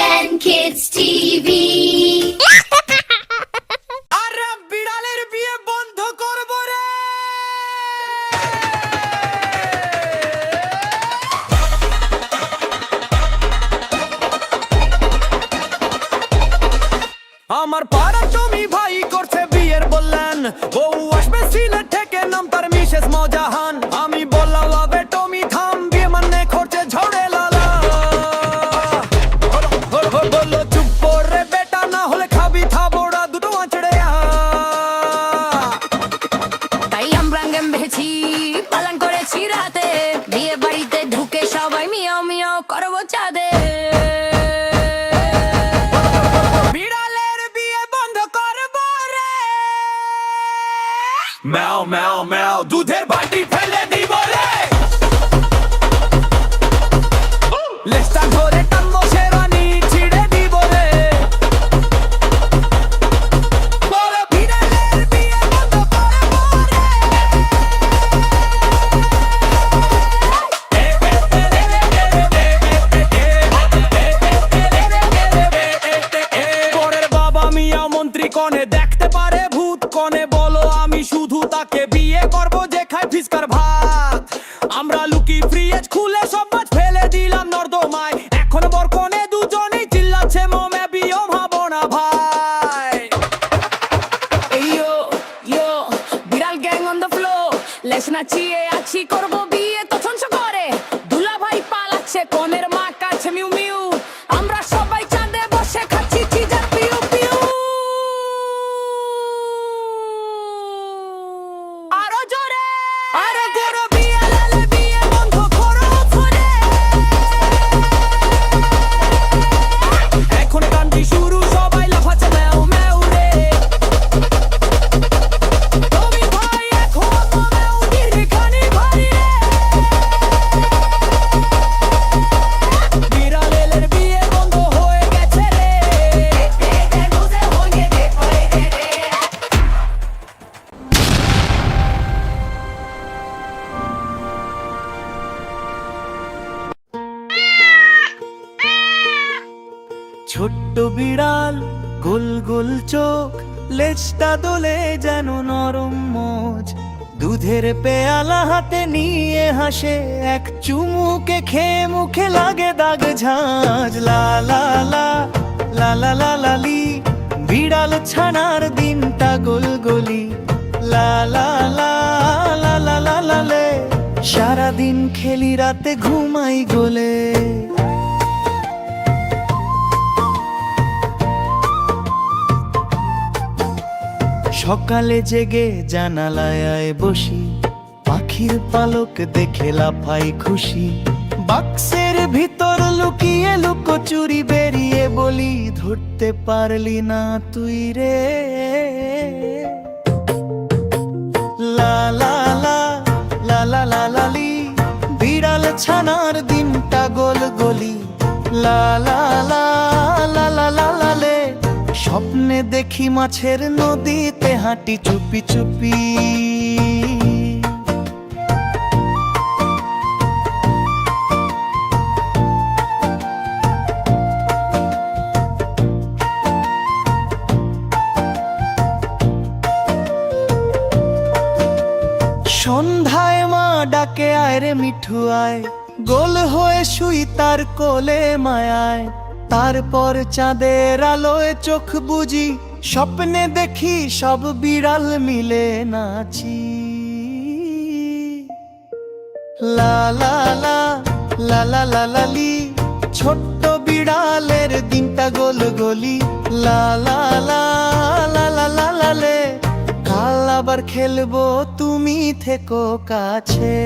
Weekend Kids TV. বিড়ালের বিয়ে বন্ধ করব আমার পাড়া জমি ভাই করছে বিয়ের বললেন। বউ আসবে সিলেট থেকে, নাম তার মিসেস মজাহান। Do Deus. নাচিয়ে আছি করব বিয়ে। তো তখন করে দুলা ভাই পালাচ্ছে কনের ছোট্ট বিড়াল গোল গোল চোখ লেজটা দোলে যেন নরম মোজ দুধের পেয়ালা হাতে নিয়ে হাসে এক চুমুকে খেয়ে মুখে লাগে দাগ লা লা লা লা লা লা লালি বিড়াল ছানার দিনটা গোল গলি লা লা লা লা লা লা লা সারাদিন খেলি রাতে ঘুমাই গোলে সকালে জেগে জানালায় বসি পাখির পালক দেখে লাফাই খুশি বাক্সের ভিতর লুকিয়ে লুকোচুরি বেরিয়ে বলি ধরতে পারলি না তুই রে লালি বিড়াল ছানার দিনটা গোল গলি লা লা লা লা লে স্বপ্নে দেখি মাছের নদীতে হাঁটি চুপি চুপি। সন্ধ্যায় মা ডাকে, আয় রে মিঠু, আয়। গোল হয়ে শুই তার কোলে মায়ায়। তারপর চাঁদের আলোয় চোখ বুঝি স্বপ্নে দেখি সব বিড়াল মিলে নাচি লা লা লা লা লালি ছোট্ট বিড়ালের দিনটা গোল গলি লা লা লা লা লা লা লা কাল আবার খেলব তুমি থেকো কাছে